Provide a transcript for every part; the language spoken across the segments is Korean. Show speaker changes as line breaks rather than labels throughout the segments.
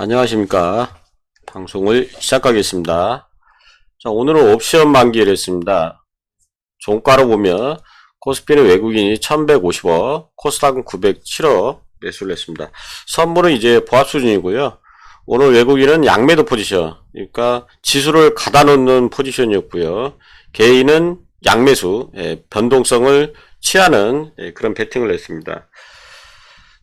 안녕하십니까. 방송을 시작하겠습니다. 자, 오늘은 옵션 만기를 했습니다. 종가로 보면 코스피는 외국인이 1150억, 코스닥은 907억 매수를 했습니다. 선물은 이제 보합 수준이고요. 오늘 외국인은 양매도 포지션, 그러니까 지수를 가다 놓는 포지션이었고요. 개인은 양매수, 예, 변동성을 취하는 예, 그런 베팅을 했습니다.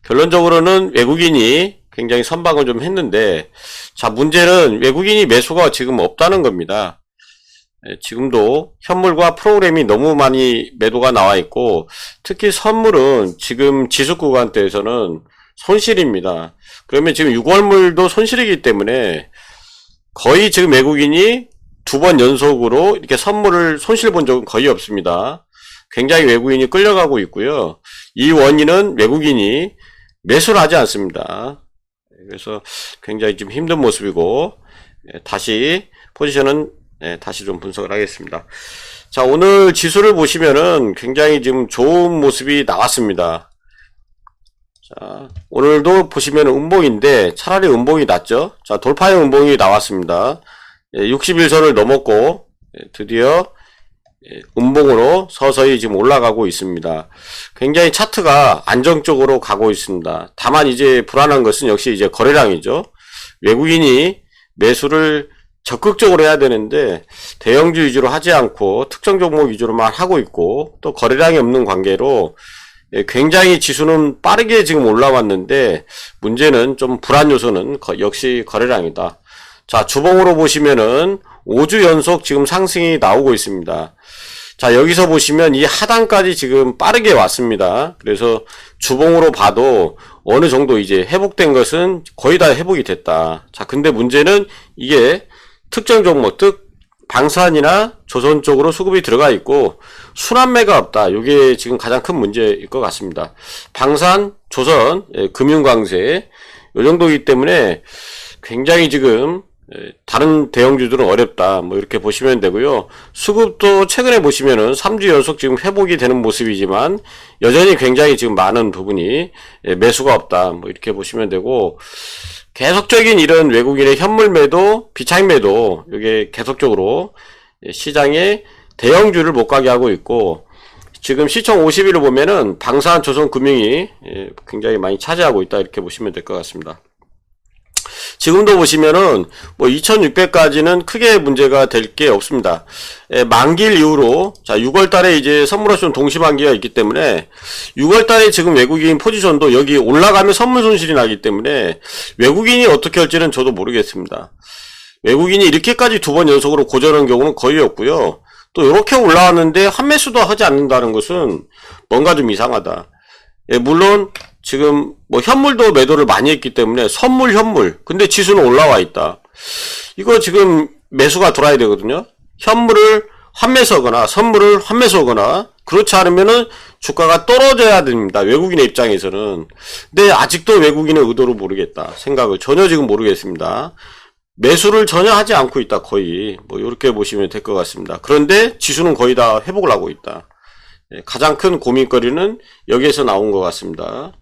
결론적으로는 외국인이 굉장히 선방을 좀 했는데, 자, 문제는 외국인이 매수가 지금 없다는 겁니다. 예, 지금도 현물과 프로그램이 너무 많이 매도가 나와 있고, 특히 선물은 지금 지수 구간대에서는 손실입니다. 그러면 지금 6월물도 손실이기 때문에 거의 지금 외국인이 두 번 연속으로 이렇게 선물을 손실 본 적은 거의 없습니다. 굉장히 외국인이 끌려가고 있고요. 이 원인은 외국인이 매수를 하지 않습니다. 그래서 굉장히 좀 힘든 모습이고 예, 다시 포지션은 예, 다시 좀 분석을 하겠습니다. 자 오늘 지수를 보시면은 굉장히 지금 좋은 모습이 나왔습니다. 자 오늘도 보시면 음봉인데 차라리 음봉이 낫죠. 자 돌파형 음봉이 나왔습니다. 61선을 넘었고 예, 드디어 예, 음봉으로 서서히 지금 올라가고 있습니다. 굉장히 차트가 안정적으로 가고 있습니다. 다만 이제 불안한 것은 역시 이제 거래량이죠. 외국인이 매수를 적극적으로 해야 되는데 대형주 위주로 하지 않고 특정 종목 위주로만 하고 있고 또 거래량이 없는 관계로 예, 굉장히 지수는 빠르게 지금 올라왔는데 문제는 좀 불안 요소는 거- 역시 거래량이다. 자, 주봉으로 보시면은 5주 연속 지금 상승이 나오고 있습니다. 자, 여기서 보시면 이 하단까지 지금 빠르게 왔습니다. 그래서 주봉으로 봐도 어느 정도 이제 회복된 것은 거의 다 회복이 됐다. 자, 근데 문제는 이게 특정 종목, 즉, 방산이나 조선 쪽으로 수급이 들어가 있고, 순환매가 없다. 이게 지금 가장 큰 문제일 것 같습니다. 방산, 조선, 예, 금융광세, 요 정도이기 때문에 굉장히 지금 예, 다른 대형주들은 어렵다. 뭐 이렇게 보시면 되고요. 수급도 최근에 보시면은 3주 연속 지금 회복이 되는 모습이지만 여전히 굉장히 지금 많은 부분이 예, 매수가 없다. 뭐 이렇게 보시면 되고 계속적인 이런 외국인의 현물 매도, 비차익 매도 이게 계속적으로 예, 시장에 대형주를 못 가게 하고 있고 지금 시총 50일을 보면은 방산 조선 금융이 예, 굉장히 많이 차지하고 있다 이렇게 보시면 될 것 같습니다. 지금도 보시면은 뭐 2600까지는 크게 문제가 될 게 없습니다. 예, 만기일 이후로 자 6월 달에 이제 선물 옵션 동시 만기가 있기 때문에 6월 달에 지금 외국인 포지션도 여기 올라가면 선물 손실이 나기 때문에 외국인이 어떻게 할지는 저도 모르겠습니다. 외국인이 이렇게까지 두 번 연속으로 고전한 경우는 거의 없고요. 또 이렇게 올라왔는데 환매수도 하지 않는다는 것은 뭔가 좀 이상하다. 예, 물론 지금 뭐 현물도 매도를 많이 했기 때문에 선물 현물 근데 지수는 올라와 있다. 이거 지금 매수가 들어야 되거든요. 현물을 환매서거나 선물을 환매서거나 그렇지 않으면은 주가가 떨어져야 됩니다. 외국인의 입장에서는. 근데 아직도 외국인의 의도를 모르겠다. 생각을 전혀 지금 모르겠습니다. 매수를 전혀 하지 않고 있다. 거의 뭐 이렇게 보시면 될 것 같습니다. 그런데 지수는 거의 다 회복을 하고 있다. 예, 가장 큰 고민거리는 여기에서 나온 것 같습니다.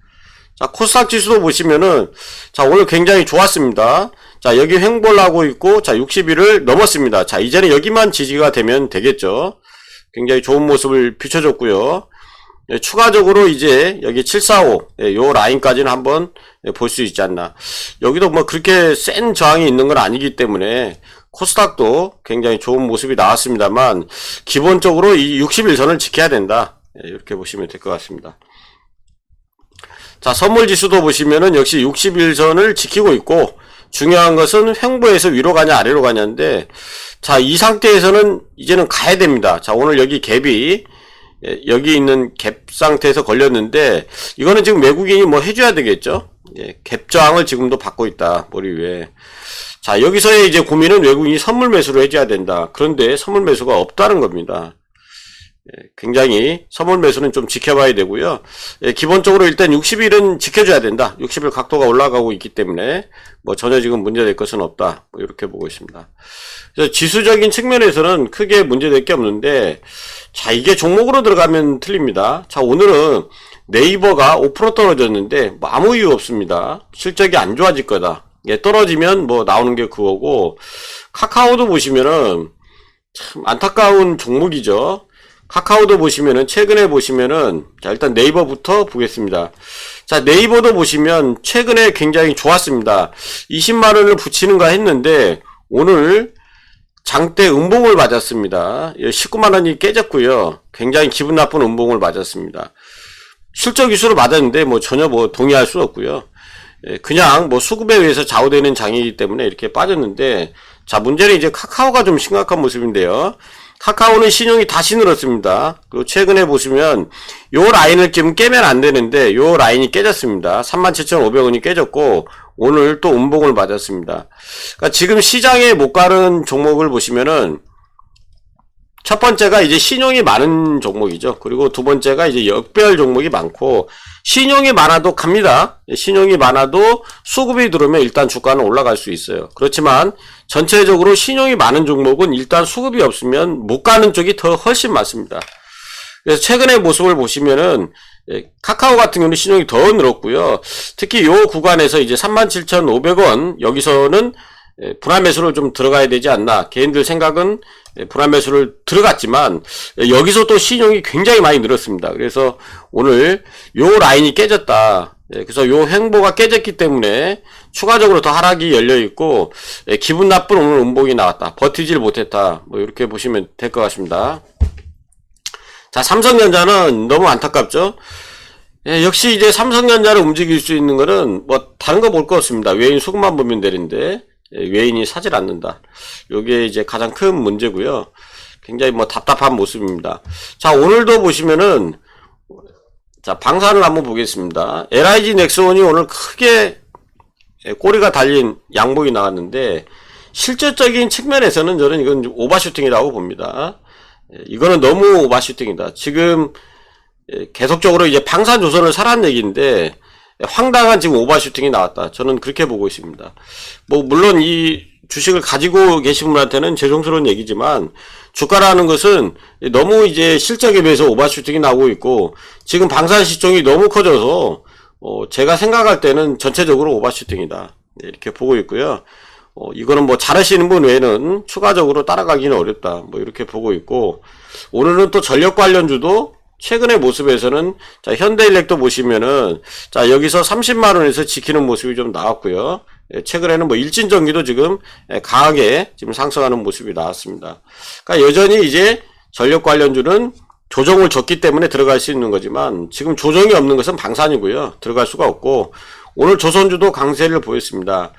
자, 코스닥 지수도 보시면은, 자, 오늘 굉장히 좋았습니다. 자, 여기 횡보를 하고 있고, 자, 60일을 넘었습니다. 자, 이제는 여기만 지지가 되면 되겠죠. 굉장히 좋은 모습을 비춰줬고요. 예, 추가적으로 이제 여기 745, 예, 요 라인까지는 한번 예, 볼수 있지 않나. 여기도 뭐 그렇게 센 저항이 있는 건 아니기 때문에 코스닥도 굉장히 좋은 모습이 나왔습니다만, 기본적으로 이 61선을 지켜야 된다. 예, 이렇게 보시면 될 것 같습니다. 자, 선물 지수도 보시면은 역시 61선을 지키고 있고, 중요한 것은 횡보에서 위로 가냐 아래로 가냐인데, 자, 이 상태에서는 이제는 가야 됩니다. 자, 오늘 여기 갭이, 예, 여기 있는 갭 상태에서 걸렸는데, 이거는 지금 외국인이 뭐 해줘야 되겠죠? 예, 갭 저항을 지금도 받고 있다, 머리 위에. 자, 여기서의 이제 고민은 외국인이 선물 매수를 해줘야 된다. 그런데 선물 매수가 없다는 겁니다. 예, 굉장히 선물 매수는 좀 지켜봐야 되고요. 예, 기본적으로 일단 60일은 지켜줘야 된다. 60일 각도가 올라가고 있기 때문에 뭐 전혀 지금 문제될 것은 없다. 뭐 이렇게 보고 있습니다. 그래서 지수적인 측면에서는 크게 문제될 게 없는데 자 이게 종목으로 들어가면 틀립니다. 자 오늘은 네이버가 5% 떨어졌는데 뭐 아무 이유 없습니다. 실적이 안 좋아질 거다. 예, 떨어지면 뭐 나오는 게 그거고 카카오도 보시면은 참 안타까운 종목이죠. 카카오도 보시면은 최근에 보시면은 자 일단 네이버부터 보겠습니다. 자 네이버도 보시면 최근에 굉장히 좋았습니다. 20만 원을 붙이는가 했는데 오늘 장대 음봉을 맞았습니다. 19만 원이 깨졌고요. 굉장히 기분 나쁜 음봉을 맞았습니다. 실적 이슈로 맞았는데 뭐 전혀 뭐 동의할 수 없고요. 예, 그냥 뭐 수급에 의해서 좌우되는 장이기 때문에 이렇게 빠졌는데 자 문제는 이제 카카오가 좀 심각한 모습인데요. 카카오는 신용이 다시 늘었습니다. 그리고 최근에 보시면 요 라인을 지금 깨면 안 되는데 요 라인이 깨졌습니다. 37,500원이 깨졌고 오늘 또 음봉을 맞았습니다. 그러니까 지금 시장에 못 가는 종목을 보시면은 첫 번째가 이제 신용이 많은 종목이죠. 그리고 두 번째가 이제 역별 종목이 많고 신용이 많아도 갑니다. 신용이 많아도 수급이 들어오면 일단 주가는 올라갈 수 있어요. 그렇지만 전체적으로 신용이 많은 종목은 일단 수급이 없으면 못 가는 쪽이 더 훨씬 많습니다. 그래서 최근의 모습을 보시면은 예, 카카오 같은 경우는 신용이 더 늘었고요. 특히 요 구간에서 이제 37,500원 여기서는 예, 분할 매수를 좀 들어가야 되지 않나. 개인들 생각은 예, 분할 매수를 들어갔지만 예, 여기서 또 신용이 굉장히 많이 늘었습니다. 그래서 오늘 요 라인이 깨졌다. 예, 그래서 요 행보가 깨졌기 때문에 추가적으로 더 하락이 열려 있고 예, 기분 나쁜 오늘 음봉이 나왔다. 버티질 못했다. 뭐 이렇게 보시면 될 것 같습니다. 자, 삼성전자는 너무 안타깝죠? 예, 역시 이제 삼성전자를 움직일 수 있는 거는 뭐 다른 거 볼 거 없습니다. 외인 수급만 보면 되는데 예, 외인이 사질 않는다. 요게 이제 가장 큰 문제고요. 굉장히 뭐 답답한 모습입니다. 자, 오늘도 보시면은 자, 방산을 한번 보겠습니다. LIG 넥스원이 오늘 크게 예, 꼬리가 달린 양봉이 나왔는데 실질적인 측면에서는 저는 이건 오버슈팅이라고 봅니다. 예, 이거는 너무 오버슈팅이다. 지금 예, 계속적으로 이제 방산 조선을 사란 얘기인데 예, 황당한 지금 오버슈팅이 나왔다. 저는 그렇게 보고 있습니다. 뭐 물론 이 주식을 가지고 계신 분한테는 죄송스러운 얘기지만 주가라는 것은 너무 이제 실적에 비해서 오버슈팅이 나오고 있고 지금 방산 시총이 너무 커져서 어 제가 생각할 때는 전체적으로 오버슈팅이다. 네, 이렇게 보고 있고요. 어, 이거는 뭐 잘하시는 분 외에는 추가적으로 따라가기는 어렵다. 뭐 이렇게 보고 있고, 오늘은 또 전력 관련주도 최근의 모습에서는, 자, 현대일렉도 보시면은, 자, 여기서 30만 원에서 지키는 모습이 좀 나왔고요. 예, 최근에는 뭐 일진전기도 지금 예, 강하게 지금 상승하는 모습이 나왔습니다. 그러니까 여전히 이제 전력 관련주는 조정을 줬기 때문에 들어갈 수 있는 거지만 지금 조정이 없는 것은 방산이고요. 들어갈 수가 없고 오늘 조선주도 강세를 보였습니다.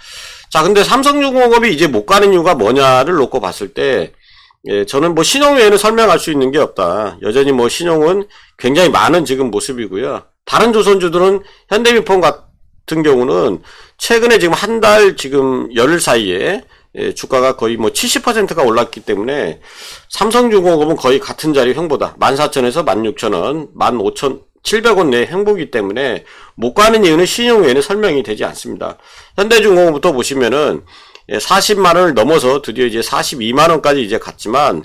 자, 근데 삼성중공업이 이제 못 가는 이유가 뭐냐를 놓고 봤을 때, 예, 저는 뭐 신용 외에는 설명할 수 있는 게 없다. 여전히 뭐 신용은 굉장히 많은 지금 모습이고요. 다른 조선주들은 현대미폰 같은 경우는 최근에 지금 한 달 지금 열 사이에 예, 주가가 거의 뭐 70%가 올랐기 때문에 삼성중공업은 거의 같은 자리 형보다 14,000에서 16,000원, 15,000, 700원 내 행보기 때문에 못 가는 이유는 신용 외에는 설명이 되지 않습니다. 현대중공업부터 보시면은 40만 원을 넘어서 드디어 이제 42만 원까지 이제 갔지만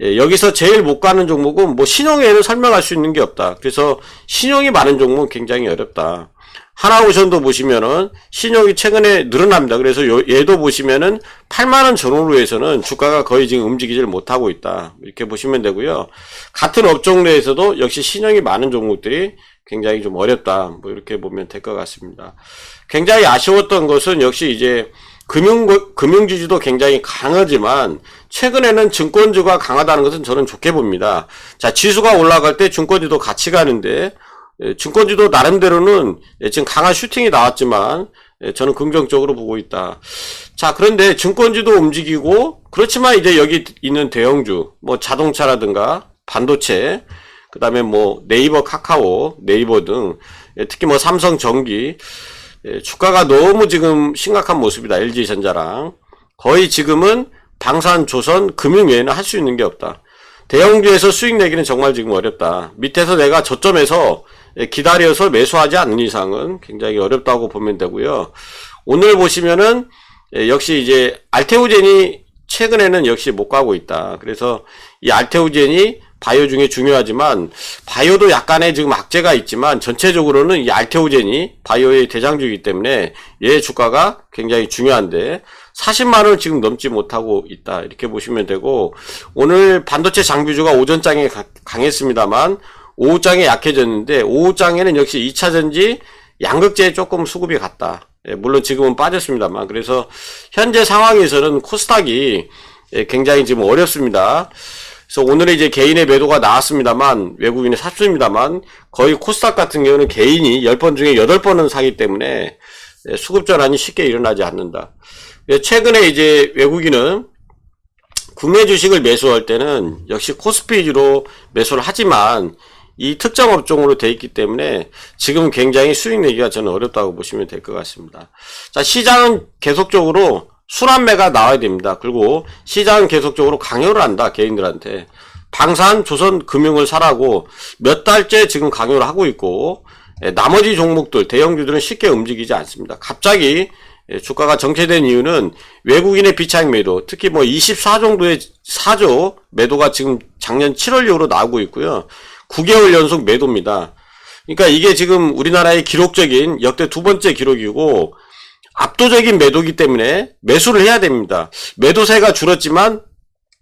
예, 여기서 제일 못 가는 종목은 뭐 신용 외에는 설명할 수 있는 게 없다. 그래서 신용이 많은 종목은 굉장히 어렵다. 하나오션도 보시면은 신용이 최근에 늘어납니다. 그래서 요, 얘도 보시면은 8만원 전후로 해서는 주가가 거의 지금 움직이질 못하고 있다. 이렇게 보시면 되고요. 같은 업종 내에서도 역시 신용이 많은 종목들이 굉장히 좀 어렵다. 뭐 이렇게 보면 될 것 같습니다. 굉장히 아쉬웠던 것은 역시 이제 금융, 금융지주도 굉장히 강하지만 최근에는 증권주가 강하다는 것은 저는 좋게 봅니다. 자, 지수가 올라갈 때 증권주도 같이 가는데 예, 증권주도 나름대로는 예, 지금 강한 슈팅이 나왔지만 예, 저는 긍정적으로 보고 있다. 자, 그런데 증권주도 움직이고 그렇지만 이제 여기 있는 대형주, 뭐 자동차라든가 반도체, 그 다음에 뭐 네이버 카카오, 네이버 등 특히 뭐 삼성 전기 주가가 너무 지금 심각한 모습이다. LG전자랑 거의 지금은 방산, 조선, 금융 외에는 할 수 있는 게 없다. 대형주에서 수익 내기는 정말 지금 어렵다. 밑에서 내가 저점에서 기다려서 매수하지 않는 이상은 굉장히 어렵다고 보면 되고요. 오늘 보시면은 역시 이제 알테오젠이 최근에는 역시 못 가고 있다. 그래서 이 알테오젠이 바이오 중에 중요하지만 바이오도 약간의 지금 악재가 있지만 전체적으로는 이 알테오젠이 바이오의 대장주이기 때문에 얘 주가가 굉장히 중요한데 40만 원을 지금 넘지 못하고 있다 이렇게 보시면 되고 오늘 반도체 장비주가 오전장에 가- 강했습니다만 오후장에 약해졌는데 오후장에는 역시 2차 전지 양극재에 조금 수급이 갔다. 예, 물론 지금은 빠졌습니다만 그래서 현재 상황에서는 코스닥이 예, 굉장히 지금 어렵습니다. 그래서 오늘은 이제 개인의 매도가 나왔습니다만 외국인의 샀습니다만 거의 코스닥 같은 경우는 개인이 10번 중에 8번은 사기 때문에 예, 수급 전환이 쉽게 일어나지 않는다. 예, 최근에 이제 외국인은 국내 주식을 매수할 때는 역시 코스피 위주로 매수를 하지만 이 특정 업종으로 돼 있기 때문에 지금 굉장히 수익 내기가 저는 어렵다고 보시면 될 것 같습니다. 자, 시장은 계속적으로 순환매가 나와야 됩니다. 그리고 시장은 계속적으로 강요를 한다, 개인들한테. 방산, 조선, 금융을 사라고 몇 달째 지금 강요를 하고 있고, 예, 나머지 종목들, 대형주들은 쉽게 움직이지 않습니다. 갑자기 예, 주가가 정체된 이유는 외국인의 비차익 매도, 특히 뭐 24 정도의 4조 매도가 지금 작년 7월 이후로 나오고 있고요. 9개월 연속 매도입니다. 그러니까 이게 지금 우리나라의 기록적인 역대 두 번째 기록이고 압도적인 매도기 때문에 매수를 해야 됩니다. 매도세가 줄었지만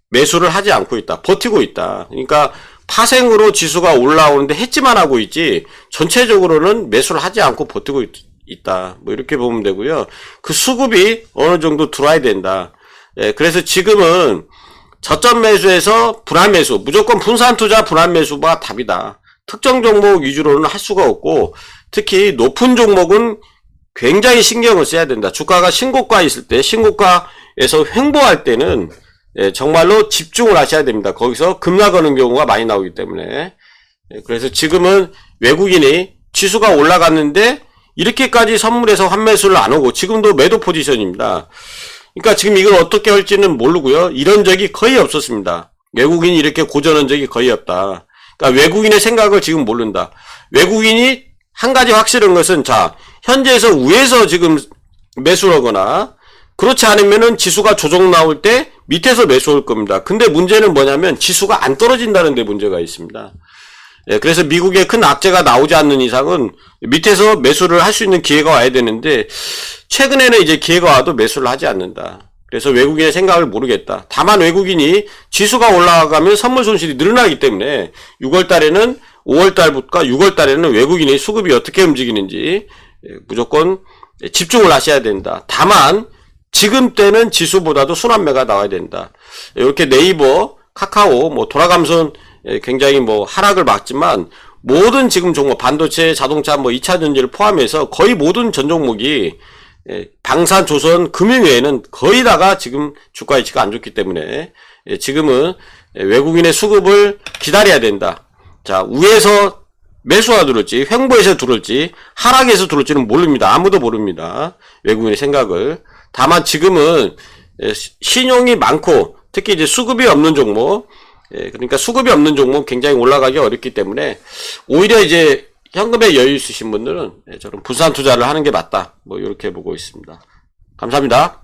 매수를 하지 않고 있다. 버티고 있다. 그러니까 파생으로 지수가 올라오는데 해지만 하고 있지 전체적으로는 매수를 하지 않고 버티고 있, 있다. 뭐 이렇게 보면 되고요. 그 수급이 어느 정도 들어와야 된다. 예, 그래서 지금은 저점 매수에서 불안 매수, 무조건 분산 투자 불안 매수가 답이다. 특정 종목 위주로는 할 수가 없고 특히 높은 종목은 굉장히 신경을 써야 된다. 주가가 신고가 있을 때, 신고가에서 횡보할 때는 예, 정말로 집중을 하셔야 됩니다. 거기서 급락하는 경우가 많이 나오기 때문에. 예, 그래서 지금은 외국인이 지수가 올라갔는데 이렇게까지 선물해서 환매수를 안 오고 지금도 매도 포지션입니다. 그러니까 지금 이걸 어떻게 할지는 모르고요. 이런 적이 거의 없었습니다. 외국인이 이렇게 고전한 적이 거의 없다. 그러니까 외국인의 생각을 지금 모른다. 외국인이 한 가지 확실한 것은 자 현재에서 위에서 지금 매수를 하거나 그렇지 않으면은 지수가 조정 나올 때 밑에서 매수할 겁니다. 근데 문제는 뭐냐면 지수가 안 떨어진다는 데 문제가 있습니다. 예, 그래서 미국에 큰 악재가 나오지 않는 이상은 밑에서 매수를 할 수 있는 기회가 와야 되는데 최근에는 이제 기회가 와도 매수를 하지 않는다. 그래서 외국인의 생각을 모르겠다. 다만 외국인이 지수가 올라가면 선물 손실이 늘어나기 때문에 6월 달에는 5월 달부터 6월 달에는 외국인의 수급이 어떻게 움직이는지 예, 무조건 집중을 하셔야 된다. 다만 지금 때는 지수보다도 순환매가 나와야 된다. 이렇게 네이버, 카카오, 뭐 돌아감선 예, 굉장히 뭐 하락을 막지만 모든 지금 종목 반도체, 자동차, 뭐 2차 전지를 포함해서 거의 모든 전 종목이 예, 방산, 조선, 금융 외에는 거의 다가 지금 주가 위치가 안 좋기 때문에 예, 지금은 예, 외국인의 수급을 기다려야 된다. 자, 위에서 매수가 들을지, 횡보에서 들을지, 하락에서 들을지는 모릅니다. 아무도 모릅니다. 외국인의 생각을. 다만 지금은 예, 시- 신용이 많고 특히 이제 수급이 없는 종목, 예, 그러니까 수급이 없는 종목 굉장히 올라가기 어렵기 때문에 오히려 이제 현금에 여유 있으신 분들은 예, 저는 분산 투자를 하는 게 맞다. 뭐 이렇게 보고 있습니다. 감사합니다.